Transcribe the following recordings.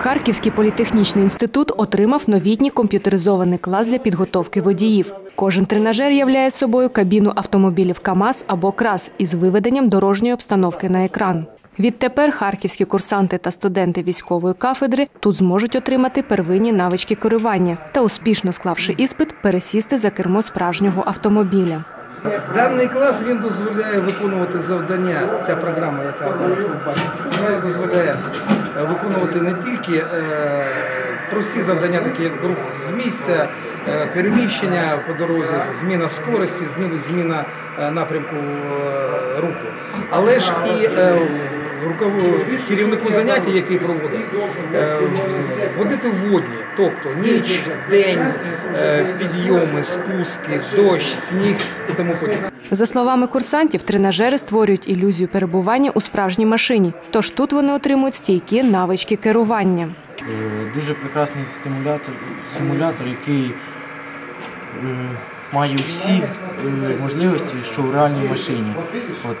Харківський політехнічний інститут отримав новітній комп'ютеризований клас для підготовки водіїв. Кожен тренажер являє собою кабіну автомобілів КАМАЗ або КРАС із виведенням дорожньої обстановки на екран. Відтепер харківські курсанти та студенти військової кафедри тут зможуть отримати первинні навички керування та, успішно склавши іспит, пересісти за кермо справжнього автомобіля. Даний клас він дозволяє виконувати завдання. Ця програма, яка дозволяє виконувати не тільки е, прості завдання, такі як рух з місця, е, переміщення по дорозі, зміна скорості, зміна, е, напрямку е, руху, але ж і е, керівнику заняття, який проводить, е, водити водні, тобто ніч, день, е, підйоми, спуски, дощ, сніг і тому подібне. За словами курсантів, тренажери створюють ілюзію перебування у справжній машині. Тож тут вони отримують стійкі навички керування. Е, Дуже прекрасний стимулятор, симулятор, який має всі можливості, що в реальній машині. От,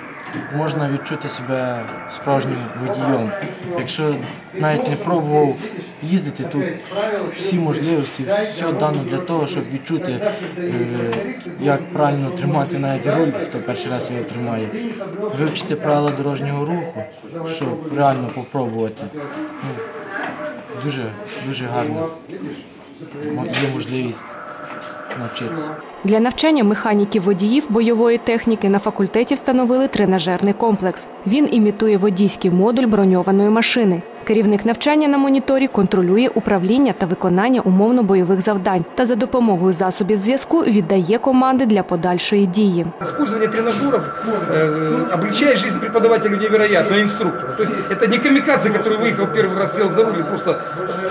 можна відчути себе справжнім водієм. Якщо навіть не пробував їздити, тут всі можливості, все дано для того, щоб відчути, е, як правильно тримати навіть руль, хто перший раз його тримає, вивчити правила дорожнього руху, щоб реально попробувати. Ну, дуже, дуже гарно є можливість навчитися. Для навчання механіків водіїв бойової техніки на факультеті встановили тренажерний комплекс. Він імітує водійський модуль броньованої машини. Керівник навчання на моніторі контролює управління та виконання умовно-бойових завдань та за допомогою засобів зв'язку віддає команди для подальшої дії. Использование тренажеров э, облегчает жизнь преподавателю невероятно, и инструктору. То есть это не камикадзе, который выехал первый раз, сел за руль, и просто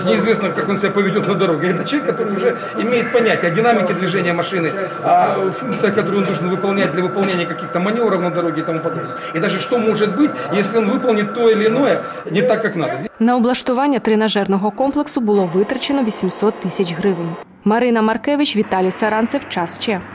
неизвестно, как он себя поведет на дороге. Это человек, который уже имеет понятие о динамике движения машины, о функциях, которые он должен выполнять для выполнения каких-то маневров на дороге и тому подобное. И даже что может быть, если он выполнит то или иное не так, как надо. На облаштування тренажерного комплексу було витрачено 800 тисяч гривень. Марина Маркевич, Віталій Саранцев. Час ще.